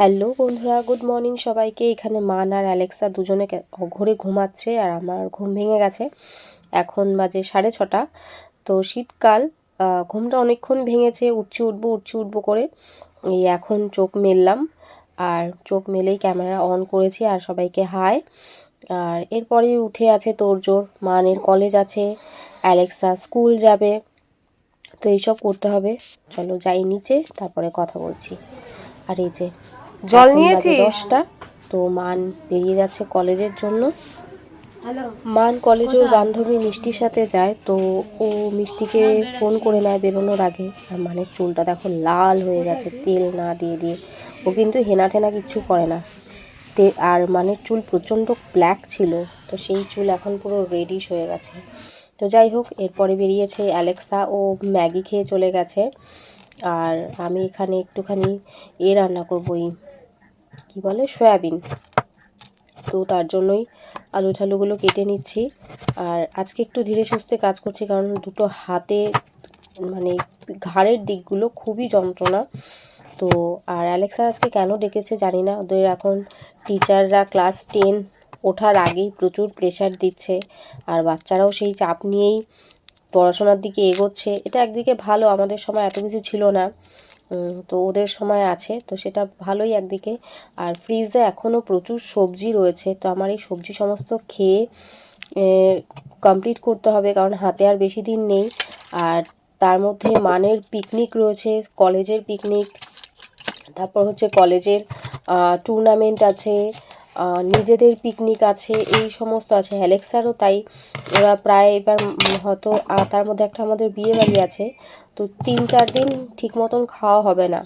Hello বন্ধুরা, good morning সবাইকে। এখানে মান আর অ্যালেক্সা দুজনে ঘরে ঘুমাচ্ছে আর আমার ঘুম ভেঙে গেছে। এখন বাজে সাড়ে ছটা। তো শীতকাল ঘুমটা অনেকক্ষণ ভেঙেছে। উঠছি উঠবো উঠছি উঠবো করে এই এখন চোখ মেললাম। আর চোখ মেলেই ক্যামেরা অন করেছি আর সবাইকে হাই। আর এরপরেই উঠে আছে তোড়জোড় মানের কলেজ আছে, অ্যালেক্সা স্কুল যাবে। তো এইসব করতে হবে। চলো যাই নিচে, তারপরে কথা বলছি। আর এই যে জল নিয়েছিস? দশটা। তো মান বেরিয়ে যাচ্ছে কলেজের জন্য। মান কলেজে ওর বান্ধবী মিষ্টির সাথে যায়। তো ও মিষ্টিকে ফোন করে নেয় বেরোনোর আগে। আর মানের চুলটা দেখো লাল হয়ে গেছে তেল না দিয়ে দিয়ে। ও কিন্তু হেনা টেনা কিচ্ছু করে না। তে আর মানে চুল প্রচণ্ড ব্ল্যাক ছিল। তো সেই চুল এখন পুরো রেডিশ হয়ে গেছে। তো যাই হোক এরপরে বেরিয়েছে অ্যালেক্সা। ও ম্যাগি খেয়ে চলে গেছে। আর আমি এখানে একটুখানি এ রান্না করব এই কী বলে? সয়াবিন। তো তার জন্যই আলু ঠালুগুলো কেটে নিচ্ছি। আর আজকে একটু ধীরে সুস্থে কাজ করছি কারণ দুটো হাতে মানে ঘাড়ের দিকগুলো খুবই যন্ত্রণা। তো আর অ্যালেক্সা আজকে কেন ডেকেছে জানি না। ওদের এখন টিচাররা ক্লাস টেন ওঠার আগেই প্রচুর প্রেশার দিচ্ছে। আর বাচ্চারাও সেই চাপ নিয়েই পড়াশোনার দিকে এগোচ্ছে। এটা একদিকে ভালো, আমাদের সময় এত কিছু ছিল না। তো ওদের সময় আছে। তো সেটা ভালোই একদিকে। আর ফ্রিজে এখনও প্রচুর সবজি রয়েছে। তো আমার এই সবজি সমস্ত খেয়ে কমপ্লিট করতে হবে। কারণ হাতে আর বেশি দিন নেই। আর তার মধ্যে মানের পিকনিক রয়েছে কলেজের পিকনিক তারপর হচ্ছে কলেজের টুর্নামেন্ট আছে। নিজেদের পিকনিক আছে, এই সমস্ত আছে। অ্যালেক্সারও তাই। ওরা প্রায় এবার হয়তো তার মধ্যে একটা আমাদের বিয়ে বাড়ি আছে। তো তিন চার দিন ঠিক মতন খাওয়া হবে না।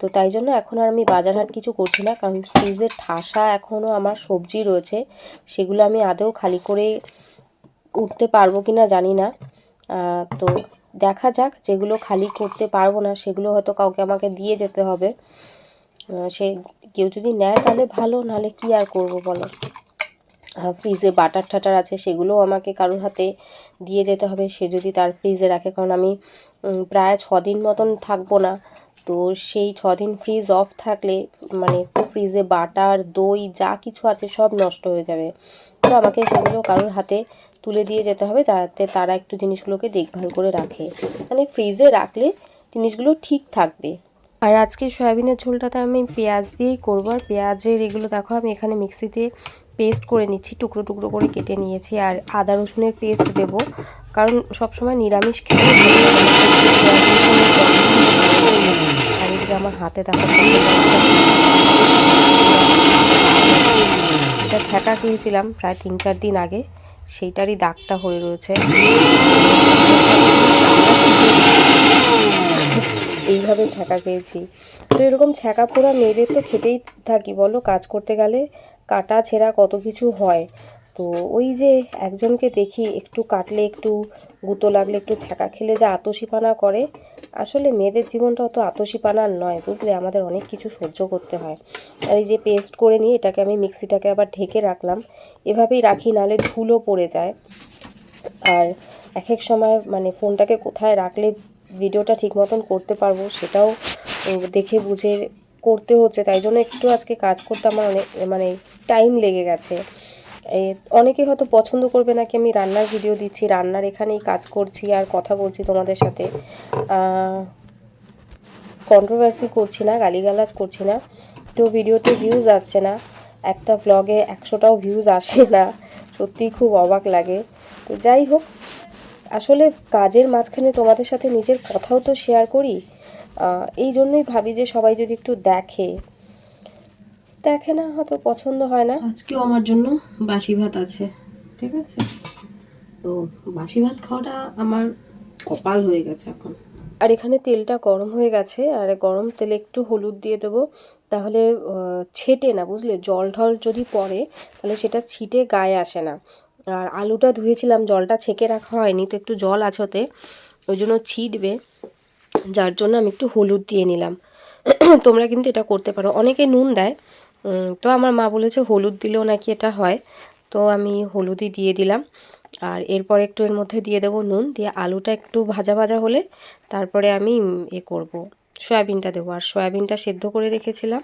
তো তাই জন্য এখন আর আমি বাজার হাট কিছু করছি না। কারণ ফ্রিজের ঠাসা এখনও আমার সবজি রয়েছে, সেগুলো আমি আদৌ খালি করে উঠতে পারব কি না জানি না। তো দেখা যাক যেগুলো খালি করতে পারব না, সেগুলো হয়তো কাউকে আমাকে দিয়ে যেতে হবে। সে কেউ যদি নেয় তাহলে ভালো, নাহলে কি আর করব বলো? ফ্রিজে বাটার টাটার আছে, সেগুলোও আমাকে কারোর হাতে দিয়ে যেতে হবে, সে যদি তার ফ্রিজে রাখে, কারণ আমি প্রায় ছ দিন মতন থাকব না। তো সেই ছ দিন ফ্রিজ অফ থাকলে মানে ফ্রিজে বাটার দই, যা কিছু আছে সব নষ্ট হয়ে যাবে। তো আমাকে সেগুলো কারোর হাতে তুলে দিয়ে যেতে হবে, যাতে তারা একটু জিনিসগুলোকে দেখভাল করে রাখে। মানে ফ্রিজে রাখলে জিনিসগুলো ঠিক থাকবে। আর আজকে সয়াবিনের ঝোলটাতে আমি পেঁয়াজ দিয়েই করব। আর পেঁয়াজের এগুলো দেখো, আমি এখানে মিক্সিতে পেস্ট করে নিচ্ছি, টুকরো টুকরো করে কেটে নিয়েছি। আর আদা রসুনের পেস্ট দেব, কারণ সবসময় নিরামিষ এদিকে আমার হাতে দেখো, এটা ছ্যাঁকা খেয়েছিলাম প্রায় তিন চার দিন আগে, সেইটারই দাগটা হয়ে রয়েছে। এইভাবে ছ্যাঁকা খেয়েছি। তো এরকম ছ্যাঁকা পোড়া মেয়েদের তো খেতেই থাকি, বলো। কাজ করতে গেলে কাটা ছেঁড়া কত কিছু হয়। তো ওই যে একজনকে দেখি একটু কাটলে একটু গুঁতো লাগলে একটু ছ্যাঁকা খেলে যা আতসিপানা করে। আসলে মেয়েদের জীবনটা অত আতসিপানার নয়, বুঝলে? আমাদের অনেক কিছু সহ্য করতে হয়। আর এই যে পেস্ট করে নিয়ে এটাকে আমি মিক্সিটাকে আবার ঢেকে রাখলাম। এভাবেই রাখি নাহলে ধুলো পড়ে যায়। আর এক এক সময় মানে ফোনটাকে কোথায় রাখলে ভিডিওটা ঠিক মতন করতে পারব, সেটাও দেখে বুঝে করতে হচ্ছে। তাই জন্য একটু আজকে কাজ করতে আমার অনেক মানে টাইম লেগে গেছে। অনেকে হয়তো পছন্দ করবে না কি আমি রান্নার ভিডিও দিচ্ছি, রান্নার এখানেই কাজ করছি আর কথা বলছি তোমাদের সাথে। কন্ট্রোভার্সি করছি না, গালিগালাজ করছি না। তো ভিডিওতে ভিউজ আসছে না। একটা ভ্লগে একশোটাও ভিউজ আসে না। সত্যিই খুব অবাক লাগে। তো যাই হোক আসলে কাজের মাঝখানে তোমাদের সাথে নিজের কথাও তো শেয়ার করি। এই জন্যই ভাবি যে সবাই যদি একটু দেখে। দেখে না হয়তো পছন্দ হয় না। আজকেও আমার জন্য বাসি ভাত আছে ঠিক আছে? তো বাসি ভাত খাওয়াটা আমার কপাল হয়ে গেছে এখন। আর এখানে তেলটা গরম হয়ে গেছে আর গরম তেলে একটু হলুদ দিয়ে দেবো। তাহলে ছেটে না বুঝলে? জল ঢল যদি পড়ে তাহলে সেটা ছিটে গায়ে আসে না। আর আলুটা ধুয়েছিলাম, জলটা ছেঁকে রাখা হয়নি, তো একটু জল আছে ওতে, ওই জন্য ছিটবে, যার জন্য আমি একটু হলুদ দিয়ে নিলাম। তোমরা কিন্তু এটা করতে পারো। অনেকে নুন দেয় তো আমার মা বলেছে হলুদ দিলেও নাকি এটা হয়, তো আমি হলুদই দিয়ে দিলাম। আর এরপর একটু এর মধ্যে দিয়ে দেবো নুন, দিয়ে আলুটা একটু ভাজা ভাজা হলে তারপরে আমি এ করব। সয়াবিনটা দেবো। আর সয়াবিনটা সেদ্ধ করে রেখেছিলাম।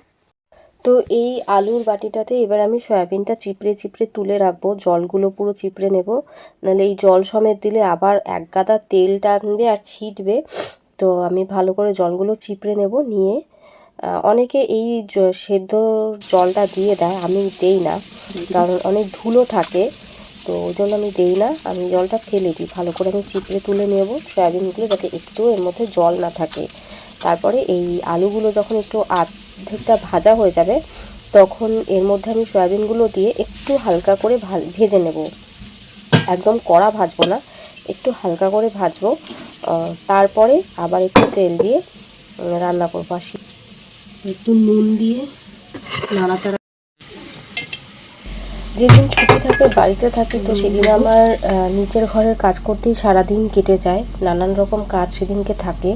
তো এই আলুর বাটিটাতে এবার আমি সয়াবিনটা চিপড়ে চিপড়ে তুলে রাখব, জলগুলো পুরো চিপড়ে নেব। নাহলে এই জল সমেত দিলে আবার এক গাদা তেল টানবে আর ছিটবে। তো আমি ভালো করে জলগুলো চিপড়ে নেব নিয়ে। অনেকে এই সেদ্ধ জলটা দিয়ে দেয়, আমি দেই না। কারণ অনেক ধুলো থাকে, তো ওই জন্য আমি দেই না। আমি জলটা ফেলে দিই, ভালো করে আমি চিপড়ে তুলে নেব সয়াবিনগুলো যাতে একটু এর মধ্যে জল না থাকে। তারপরে এই আলুগুলো যখন একটু অর্ধেকটা ভাজা হয়ে যাবে, তখন এর মধ্যে আমি সয়াবিনগুলো দিয়ে একটু হালকা করে ভেজে নেব। একদম কড়া ভাজবো না, একটু হালকা করে ভাজবো। তারপরে আবার একটু তেল দিয়ে রান্না করব, আসি। একটু নুন দিয়ে নাড়াচাড়া যেদিন ছুটি থাকে বাড়িতে থাকি তো সেদিন আমার নিচের ঘরের কাজ করতেই সারাদিন কেটে যায়। নানান রকম কাজ সেদিনকে থাকে।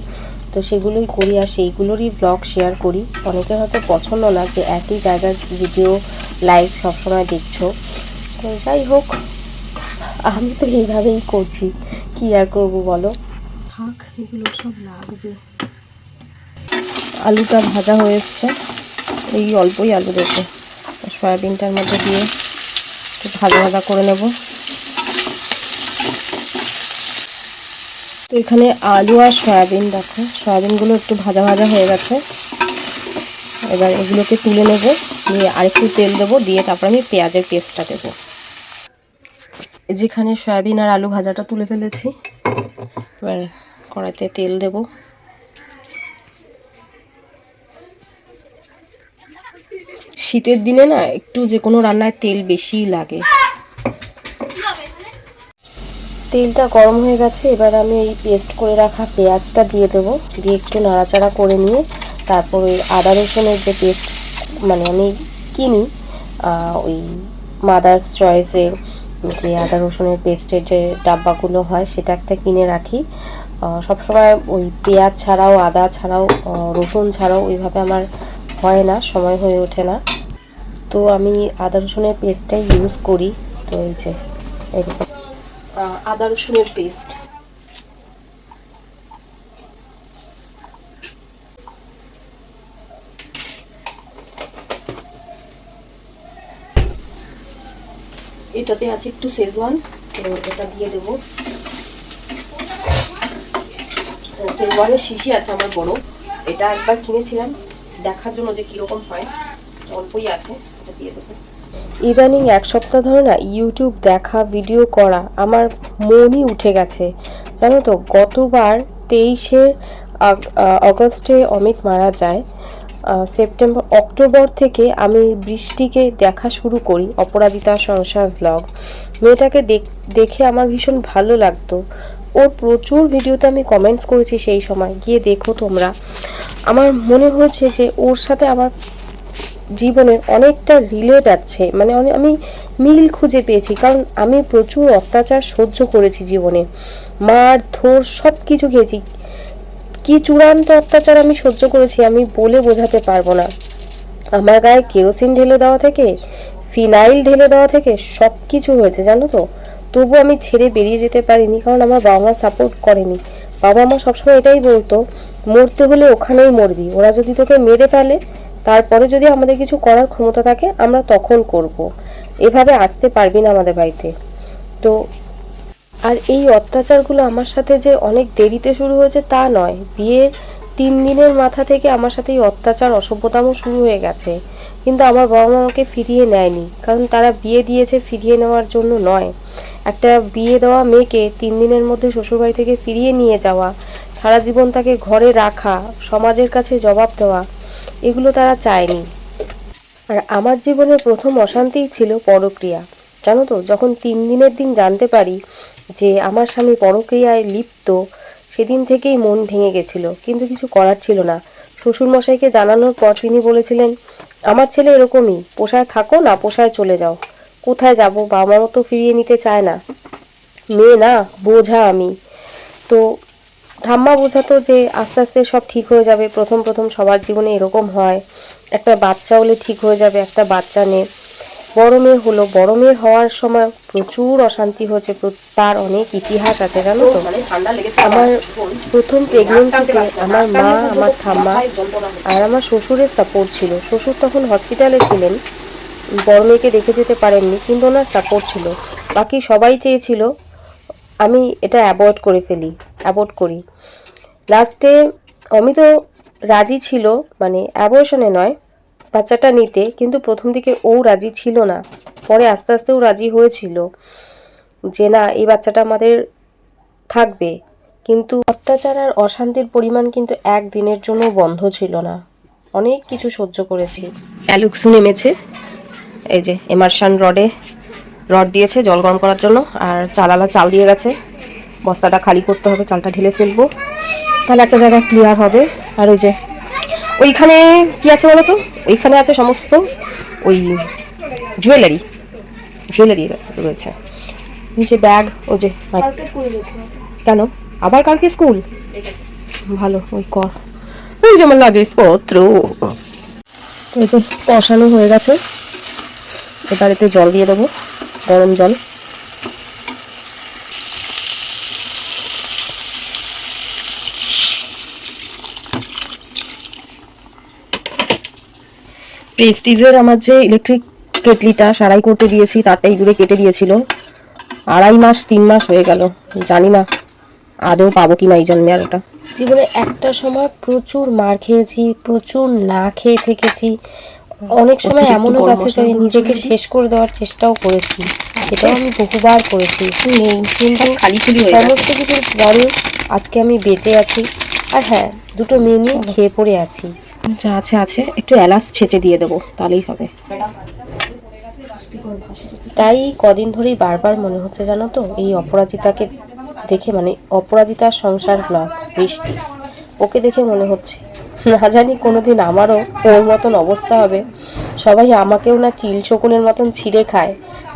তো সেগুলোই করি আর সেইগুলোরই ব্লগ শেয়ার করি। অনেকের হয়তো পছন্দ না যে একই জায়গার ভিডিও লাইভ সবসময় দেখছ। তো যাই হোক আমি তো এইভাবেই করছি। কি আর করব বলো? থাক এগুলো সব লাগবে। আলুটা ভাজা হয়ে এসছে। এই অল্পই আলু দেবো। সয়াবিনটার মধ্যে দিয়ে ভাজা ভাজা করে নেব। তো এখানে আলু আর সয়াবিন দেখো, সয়াবিনগুলো একটু ভাজা ভাজা হয়ে গেছে। এবার এগুলোকে তুলে নেব দিয়ে আরেকটু তেল দেবো, দিয়ে তারপর আমি পেঁয়াজের পেস্টটা দেবো। যেখানে সয়াবিন আর আলু ভাজাটা তুলে ফেলেছি, এবার কড়াইতে তেল দেবো। শীতের দিনে না একটু যে কোনো রান্নায় তেল বেশিই লাগে। তেলটা গরম হয়ে গেছে, এবার আমি এই পেস্ট করে রাখা পেঁয়াজটা দিয়ে দেবো। দিয়ে একটু নাড়াচাড়া করে নিয়ে তারপর ওই আদা রসুনের যে পেস্ট মানে আমি কিনি ওই মাদার্স চয়েসের যে আদা রসুনের পেস্টের যে ডাব্বাগুলো হয়, সেটা একটা কিনে রাখি। সবসময় ওই পেঁয়াজ ছাড়াও আদা ছাড়াও রসুন ছাড়াও ওইভাবে আমার হয় না, সময় হয়ে ওঠে না। তো আমি আদা রসুনের পেস্টটাই ইউজ করি। তো এই যে আদা রসুনের পেস্ট এটাতে আছে একটু শেজওয়ান তো এটা দিয়ে দেবো। সেজওয়ানের শিশি আছে আমার বড়। এটা একবার কিনেছিলাম। দেখার জন্য যে কীরকম হয়, অল্পই আছে, এটা দিয়ে দেবো। ইদানিং এক সপ্তাহ ধরে না ইউটিউব দেখা, ভিডিও করা আমার মনই উঠে গেছে। জানো তো, গতবার তেইশে অগস্টে অমিত মারা যায় সেপ্টেম্বর, অক্টোবর থেকে আমি বৃষ্টিকে দেখা শুরু করি, অপরাজিতা সংসার ব্লগ মেয়েটাকে দেখে আমার ভীষণ ভালো লাগতো। ওর প্রচুর ভিডিওতে আমি কমেন্টস করেছি সেই সময়। গিয়ে দেখো তোমরা। আমার মনে হয়েছে যে ওর সাথে আমার জীবনের অনেকটা রিলেট আছে। মানে আমি মিল খুঁজে পেয়েছি, কারণ আমি প্রচুর অত্যাচার সহ্য করেছি জীবনে। মার, ধর সব কিছু খেয়েছি। কি চূড়ান্ত অত্যাচার আমি সহ্য করেছি আমি বলে বোঝাতে পারব না। আমার গায়ে কেরোসিন ঢেলে দেওয়া থেকে, ফিনাইল ঢেলে দেওয়া থেকে সব কিছু হয়েছে, জানো তো? তবু আমি ছেড়ে বেরিয়ে যেতে পারিনি, কারণ আমার বাবা মা সাপোর্ট করেনি। বাবা মা সবসময় এটাই বলতো মরতে হলে ওখানেই মরবি। ওরা যদি তোকে মেরে ফেলে, তারপরে যদি আমাদের কিছু করার ক্ষমতা থাকে, আমরা তখন করব। এভাবে আসতে পারবি না আমাদের বাড়িতে। তো, আর এই অত্যাচারগুলো আমার সাথে যে অনেক দেরিতে শুরু হয়েছে তা নয়। বিয়ের তিন দিনের মাথা থেকে আমার সাথে এই অত্যাচার অসভ্যতামও শুরু হয়ে গেছে। কিন্তু আমার বাবা মা আমাকে ফিরিয়ে নেয়নি। কারণ তারা বিয়ে দিয়েছে ফিরিয়ে নেওয়ার জন্য নয়। একটা বিয়ে দেওয়া মেয়েকে তিন দিনের মধ্যে শ্বশুরবাড়ি থেকে ফিরিয়ে নিয়ে যাওয়া সারা জীবন তাকে ঘরে রাখা, সমাজের কাছে জবাব দেওয়া, এগুলো তারা চায়নি। আর আমার জীবনের প্রথম অশান্তিই ছিল পরক্রিয়া। জানো তো, যখন তিন দিনের দিন জানতে পারি যে আমার স্বামী পরক্রিয়ায় লিপ্ত, সেদিন থেকেই মন ভেঙে গেছিল, কিন্তু কিছু করার ছিল না। শ্বশুরমশাইকে জানানোর পর তিনি বলেছিলেন, আমার ছেলে এরকমই, পোষায় থাকো না পোষায় চলে যাও। কোথায় যাব, বাবা মতো ফিরিয়ে নিতে চায় না। মেয়ে না, বোঝা আমি। তো ঠাম্মা বোঝাতো যে আস্তে আস্তে সব ঠিক হয়ে যাবে, প্রথম প্রথম সবার জীবনে এরকম হয়। একটা বাচ্চা হলে ঠিক হয়ে যাবে, একটা বাচ্চা নে বড় মেয়ে হলো, বড় মেয়ে হওয়ার সময় প্রচুর অশান্তি হয়েছে তার অনেক ইতিহাস আছে, জানো তো? আমার প্রথম প্রেগনেন্সিতে আমার মা, আমার ঠাম্মা আর আমার শ্বশুরের সাপোর্ট ছিল। শ্বশুর তখন হসপিটালে ছিলেন, বড় মেয়েকে দেখে যেতে পারেননি, কিন্তু ওনার সাপোর্ট ছিল। বাকি সবাই চেয়েছিল, আমি এটা অ্যাভয়েড করে ফেলি। অ্যাভয়েড করি। লাস্টে অমিত রাজি ছিল মানে অ্যাবর্শনে নয়, বাচ্চাটা নিতে, কিন্তু প্রথম দিকে ও রাজি ছিল না। পরে আস্তে আস্তে ও রাজি হয়েছিল যে না, এই বাচ্চাটা আমাদের থাকবে। কিন্তু অত্যাচার আর অশান্তির পরিমাণ কিন্তু একদিনের জন্য বন্ধ ছিল না। অনেক কিছু সহ্য করেছি। অ্যালুক্স নেমেছে। এই যে এমারশান রডে রড দিয়েছে জল গরম করার জন্য, আর চালালা চাল দিয়ে গেছে। বস্তাটা খালি করতে হবে চালটা ঢেলে ফেলব। তাহলে একটা জায়গা ক্লিয়ার হবে। আর ওই যে ওইখানে কি আছে বলো তো? ওইখানে আছে সমস্ত ওই জুয়েলারি জুয়েলারি রয়েছে। নিচে ব্যাগ ও যে কেন? আবার কালকে স্কুল ভালো ওই কর। ওই যেমন লাগেজপত্র। তো এই যে কষানো হয়ে গেছে। এবার এতে জল দিয়ে দেবো গরম জল। প্রেস্টিজের আমার যে ইলেকট্রিক কেটলিটা সারাই করতে দিয়েছি তারটাই দূরে কেটে দিয়েছিল। আড়াই মাস তিন মাস হয়ে গেল জানি না আদৌ পাবো কি না এই জন্মে আর ওটা। জীবনে একটা সময় প্রচুর মার খেয়েছি প্রচুর না খেয়ে থেকেছি। অনেক সময় এমনও গেছে যে নিজেকে শেষ করে দেওয়ার চেষ্টাও করেছি সেটাও আমি বহুবার করেছি। নেই কিন্তু সমস্ত কিছুর পরে আজকে আমি বেঁচে আছি। আর হ্যাঁ দুটো মেয়ে নিয়ে খেয়ে পড়ে আছি। যা আছে আছে। একটু এলাচ ছেঁচে দিয়ে দেবো, তাহলেই হবে। তাই কদিন ধরেই বারবার মনে হচ্ছে জানো তো, এই অপরাজিতাকে দেখে মানে অপরাজিতার সংসার ব্লগ বৃষ্টি। ওকে দেখে মনে হচ্ছে। না জানি কোনোদিন আমারও ওর মতন অবস্থা হবে। সবাই আমাকেও না চিল শকুনের মতন ছিঁড়ে খায়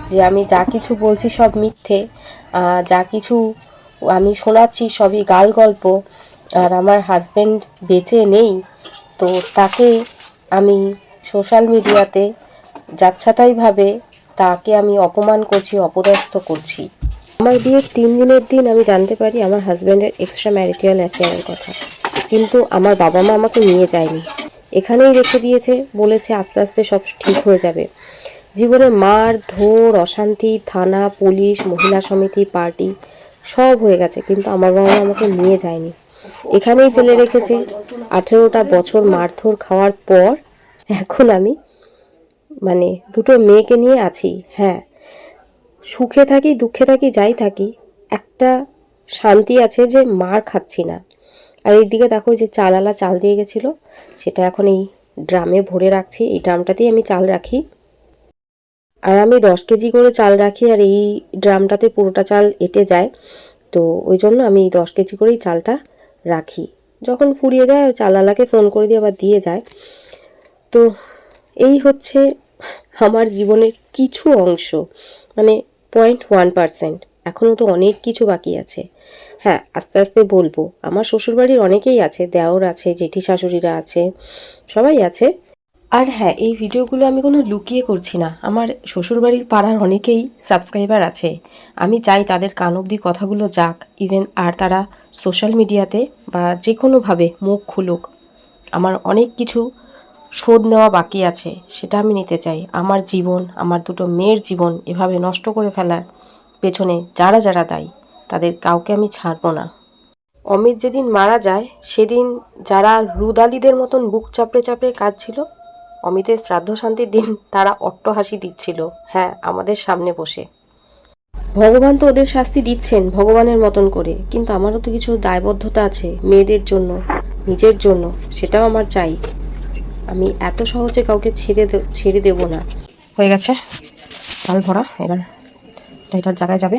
যে আমি যা কিছু বলছি সব মিথ্যে যা কিছু আমি শোনাচ্ছি সবই গাল গল্প। আর আমার হাজবেন্ড বেঁচে নেই তো তাকে আমি সোশ্যাল মিডিয়াতে যাচ্ছাতাইভাবে তাকে আমি অপমান করছি, অপদস্থ করছি। আমার বিয়ের তিন দিনের দিন আমি জানতে পারি আমার হাজব্যান্ডের এক্সট্রা ম্যারিটাল অ্যাফেয়ারের কথা। কিন্তু আমার বাবা মা আমাকে নিয়ে যায়নি। এখানেই রেখে দিয়েছে, বলেছে আস্তে আস্তে সব ঠিক হয়ে যাবে। জীবনে মার, ধর, অশান্তি, থানা, পুলিশ, মহিলা সমিতি, পার্টি সব হয়ে গেছে, কিন্তু আমার বাবা মা আমাকে নিয়ে যায়নি। এখানেই ফেলে রেখেছে। আঠেরোটা বছর মারধর খাওয়ার পর এখন আমি মানে দুটো মেয়েকে নিয়ে আছি হ্যাঁ। সুখে থাকি, দুঃখে থাকি, যাই থাকি, একটা শান্তি আছে যে মার খাচ্ছি না। আর এইদিকে দেখো যে চালালা চাল দিয়ে গেছিল, সেটা এখন এই ড্রামে ভরে রাখছি, এই ড্রামটাতেই আমি চাল রাখি। আর আমি দশ কেজি করে চাল রাখি, আর এই ড্রামটাতে পুরোটা চাল এঁটে যায়। তো ওই জন্য আমি দশ কেজি করেই চালটা রাখি। যখন ফুরিয়ে যায়, ওই চালালাকে ফোন করে দিয়ে আবার দিয়ে যায়। তো এই হচ্ছে আমার জীবনের কিছু অংশ মানে পয়েন্ট ওয়ান পারসেন্ট এখনও তো অনেক কিছু বাকি আছে। হ্যাঁ আস্তে আস্তে বলব, আমার শ্বশুরবাড়ির অনেকেই আছে, দেওর আছে, জেঠি শাশুড়িরা আছে, সবাই আছে। আর হ্যাঁ এই ভিডিওগুলো আমি কোনো লুকিয়ে করছি না। আমার শ্বশুরবাড়ির পাড়ার অনেকেই সাবস্ক্রাইবার আছে। আমি চাই তাদের কান অবধি কথাগুলো যাক। ইভেন আর তারা সোশ্যাল মিডিয়াতে বা যে কোনোভাবে মুখ খুলুক। আমার অনেক কিছু শোধ নেওয়া বাকি আছে, সেটা আমি নিতে চাই। আমার জীবন, আমার দুটো মেয়ের জীবন এভাবে নষ্ট করে ফেলার পেছনে যারা যারা দায়ী, তাদের কাউকে আমি ছাড়বো না। অমিত যেদিন মারা যায়, সেদিন যারা রুদালিদের মতন বুক চাপড়ে চাপড়ে কাজ ছিল অমিতের শ্রাদ্ধ শান্তির দিন তারা অট্টহাসি দিচ্ছিল। হ্যাঁ আমাদের সামনে বসে। ভগবান তো ওদের শাস্তি দিচ্ছেন ভগবানের মতন করে। কিন্তু আমারও তো কিছু দায়বদ্ধতা আছে মেয়েদের জন্য, নিজের জন্য, সেটাও আমার চাই। আমি এত সহজে কাউকে ছেড়ে ছেড়ে দেব না। হয়ে গেছে। চাল ভরা, এবার এটা এটার জায়গায় যাবে।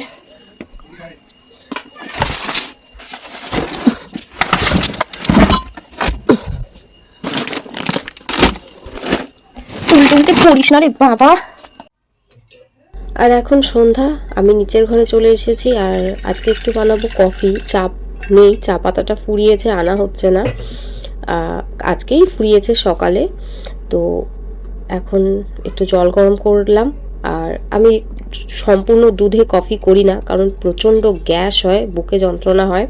তুলতে পড়িস না রে বাবা। আর এখন সন্ধ্যা, আমি নিচের ঘরে চলে এসেছি আর আজকে একটু বানাবো কফি চা নেই, চা পাতাটা ফুরিয়েছে, আনা হচ্ছে না। আজকেই ফুরিয়েছে সকালে, তো এখন একটু জল গরম করলাম। আর আমি সম্পূর্ণ দুধে কফি করি না, কারণ প্রচণ্ড গ্যাস হয়, বুকে যন্ত্রণা হয়।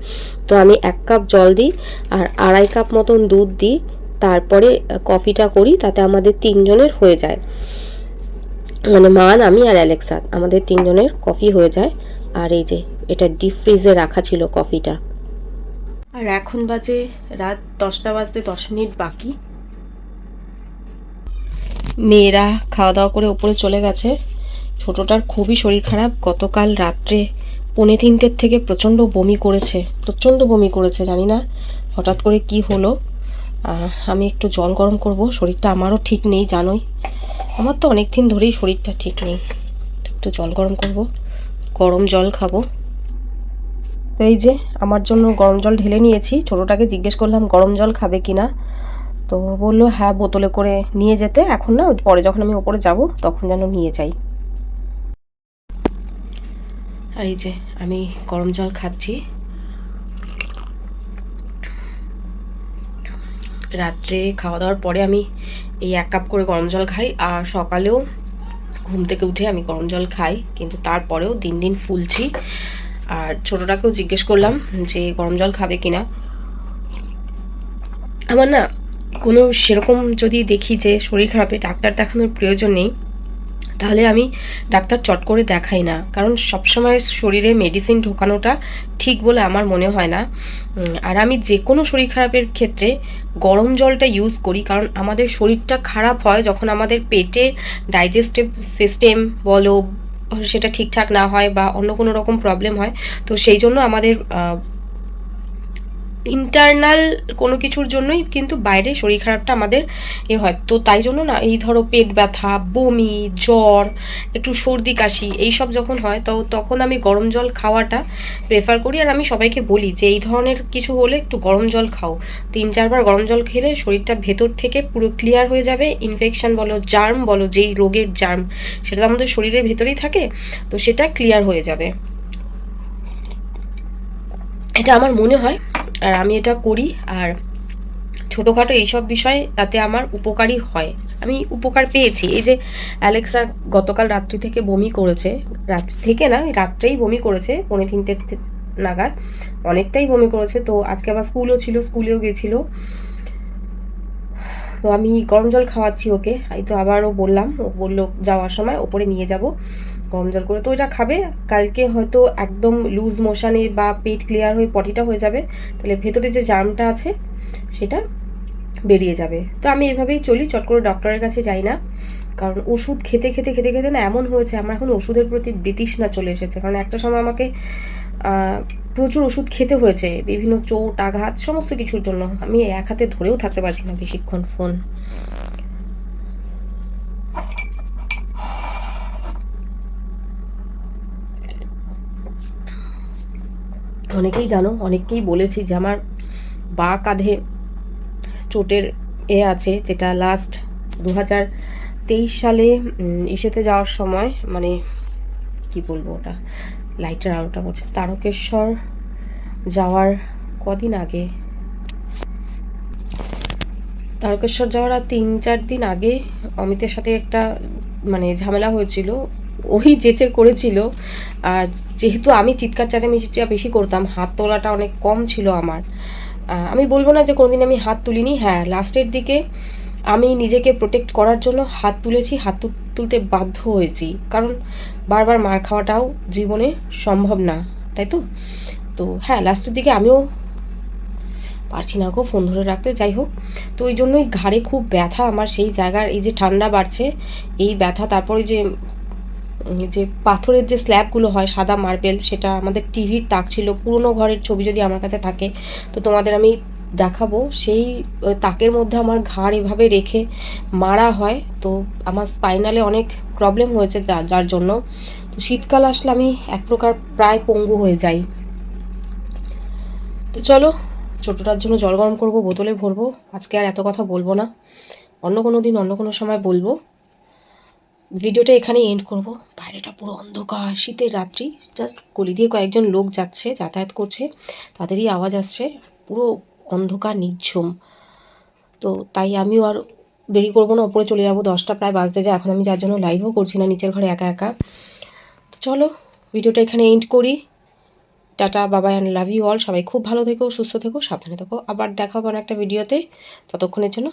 তো আমি এক কাপ জল দিই আর আড়াই কাপ মতন দুধ দিই। তারপরে কফিটা করি, তাতে আমাদের তিনজনের হয়ে যায়। মানে মান, আমি আর অ্যালেক্সা, আমাদের তিনজনের কফি হয়ে যায়। আর এই যে, এটা ডিপ ফ্রিজে রাখা ছিল কফিটা। আর এখন বাজে রাত দশটা বাজতে দশ মিনিট বাকি। মেয়েরা খাওয়া দাওয়া করে ওপরে চলে গেছে। ছোটটার খুবই শরীর খারাপ। গতকাল রাত্রে পৌনে তিনটের থেকে প্রচণ্ড বমি করেছে। প্রচণ্ড বমি করেছে, জানি না হঠাৎ করে কি হলো। আমি একটু জল গরম করব। শরীরটা আমারও ঠিক নেই, জানোই। আমার তো অনেক দিন ধরেই শরীরটা ঠিক নেই। একটু জল গরম করব, গরম জল খাব। তো এই যে, আমার জন্য গরম জল ঢেলে নিয়েছি। ছোটোটাকে জিজ্ঞেস করলাম, গরম জল খাবে কি না তো বলল হ্যাঁ বোতলে করে নিয়ে যেতে। এখন না, পরে যখন আমি ওপরে যাব, তখন যেন নিয়ে যাই। আর এই যে, আমি গরম জল খাচ্ছি। রাত্রে খাওয়া দাওয়ার পরে আমি এই এক কাপ করে গরম জল খাই আর সকালেও ঘুম থেকে উঠে আমি গরম জল খাই। কিন্তু তারপরেও দিন দিন ফুলছি। আর ছোটোটাকেও জিজ্ঞেস করলাম যে, গরম জল খাবে কি না আমার না কোনো সেরকম যদি দেখি যে শরীর খারাপে, ডাক্তার দেখানোর প্রয়োজন নেই। তাহলে আমি ডাক্তার চট করে দেখাই না। কারণ সবসময় শরীরে মেডিসিন ঢোকানোটা ঠিক বলে আমার মনে হয় না। আর আমি যে কোনো শরীর খারাপের ক্ষেত্রে গরম জলটা ইউজ করি। কারণ আমাদের শরীরটা খারাপ হয় যখন আমাদের পেটে ডাইজেস্টিভ সিস্টেম বলো, সেটা ঠিকঠাক না হয় বা অন্য কোনো রকম প্রবলেম হয়, তো সেই জন্য আমাদের ইন্টারনাল কোনো কিছুর জন্যই কিন্তু বাইরে শরীর খারাপটা আমাদের এ হয়। তো তাই জন্য না, এই ধরো পেট ব্যথা, বমি, জ্বর, একটু সর্দি, কাশি, এইসব যখন হয়, তো তখন আমি গরম জল খাওয়াটা প্রেফার করি। আর আমি সবাইকে বলি যে, এই ধরনের কিছু হলে একটু গরম জল খাও। তিন, চারবার গরম জল খেলে শরীরটা ভেতর থেকে পুরো ক্লিয়ার হয়ে যাবে। ইনফেকশান বলো জার্ম বলো, যেই রোগের জার্ম সেটা তো আমাদের শরীরের ভেতরেই থাকে, তো সেটা ক্লিয়ার হয়ে যাবে। এটা আমার মনে হয়, আর আমি এটা করি, আর ছোটোখাটো এইসব বিষয় তাতে আমার উপকারই হয়। আমি উপকার পেয়েছি। এই যে অ্যালেক্সা গতকাল রাত্রি থেকে বমি করেছে, রাত্রি থেকে না রাত্রেই বমি করেছে, পৌনে তিনটে নাগাদ অনেকটাই বমি করেছে। তো আজকে আবার স্কুলও ছিল, স্কুলেও গেছিল। তো আমি গরম জল খাওয়াচ্ছি ওকে, এই তো আবারও বললাম, ও বলল যাওয়ার সময় ওপরে নিয়ে যাব। গরম জল করে। তো ওটা খাবে। কালকে হয়তো একদম লুজ মোশানে বা পেট ক্লিয়ার হয়ে পটিটা হয়ে যাবে। তাহলে ভেতরে যে জার্মটা আছে, সেটা বেরিয়ে যাবে। তো আমি এভাবেই চলি। চট করে ডক্টরের কাছে যাই না। কারণ ওষুধ খেতে খেতে খেতে খেতে না এমন হয়েছে, আমার এখন ওষুধের প্রতি বিতৃষ্ণা চলে এসেছে। কারণ একটা সময় আমাকে প্রচুর ওষুধ খেতে হয়েছে। বিভিন্ন চোট, আঘাত, সমস্ত কিছুর জন্য। আমি এক হাতে ধরেও থাকতে পারছি না বেশিক্ষণ ফোন। অনেকেই জানো, অনেককেই বলেছি যে আমার বা কাঁধে চোটের এ আছে, যেটা লাস্ট দু হাজার তেইশ সালে ইসেতে যাওয়ার সময় মানে কি বলব ওটা লাইটের আলোটা করছে তারকেশ্বর যাওয়ার কদিন আগে, তারকেশ্বর যাওয়ার আর তিন চার দিন আগে অমিতের সাথে একটা মানে ঝামেলা হয়েছিল। ওই যেচে করেছিল। আর যেহেতু আমি চিৎকার চেঁচামেচিটা বেশি করতাম, হাত তোলাটা অনেক কম ছিল আমার। আমি বলব না যে কোনোদিন আমি হাত তুলিনি। হ্যাঁ লাস্টের দিকে আমি নিজেকে প্রোটেক্ট করার জন্য হাত তুলেছি, হাত তুলতে বাধ্য হয়েছি। কারণ বারবার মার খাওয়াটাও জীবনে সম্ভব না, তাই তো? তো হ্যাঁ লাস্টের দিকে আমিও পারছি না গো ফোন ধরে রাখতে। যাই হোক, তো ওই জন্যই ঘাড়ে খুব ব্যথা আমার। সেই জায়গার এই যে ঠান্ডা বাড়ছে, এই ব্যথা, তারপরে যে যে পাথরের যে স্ল্যাবগুলো হয় সাদা মার্বেল, সেটা আমাদের টিভির তাক ছিল। পুরনো ঘরের ছবি যদি আমার কাছে থাকে, তো তোমাদের আমি দেখাবো। সেই তাকের মধ্যে আমার ঘাড় এভাবে রেখে মারা হয়। তো আমার স্পাইনালে অনেক প্রবলেম হয়েছে যার জন্য। তো শীতকাল আসলে আমি এক প্রকার প্রায় পঙ্গু হয়ে যাই। তো চলো, ছোটোটার জন্য জল গরম করব, বোতলে ভরবো। আজকে আর এত কথা বলব না। অন্য কোনো দিন অন্য কোনো সময় বলব। ভিডিওটা এখানেই এন্ড করব। বাইরেটা পুরো অন্ধকার, শীতের রাত্রি। জাস্ট গলি দিয়ে কয়েকজন লোক যাচ্ছে, যাতায়াত করছে। তাদেরই আওয়াজ আসছে, পুরো অন্ধকার নিঝুম তো তাই আমিও আর দেরি করব না, ওপরে চলে যাব। দশটা প্রায় বাজতে যায়, এখন আমি যার জন্য লাইভও করছি না, নিচের ঘরে একা একা। তো চলো, ভিডিওটা এখানে এন্ড করি। টাটা, বাবাই অ্যান্ড লাভ ইউ অল সবাই খুব ভালো থেকো, সুস্থ থেকো, সাবধানে থেকো। আবার দেখা হবে অনেক একটা ভিডিওতে ততক্ষণের জন্য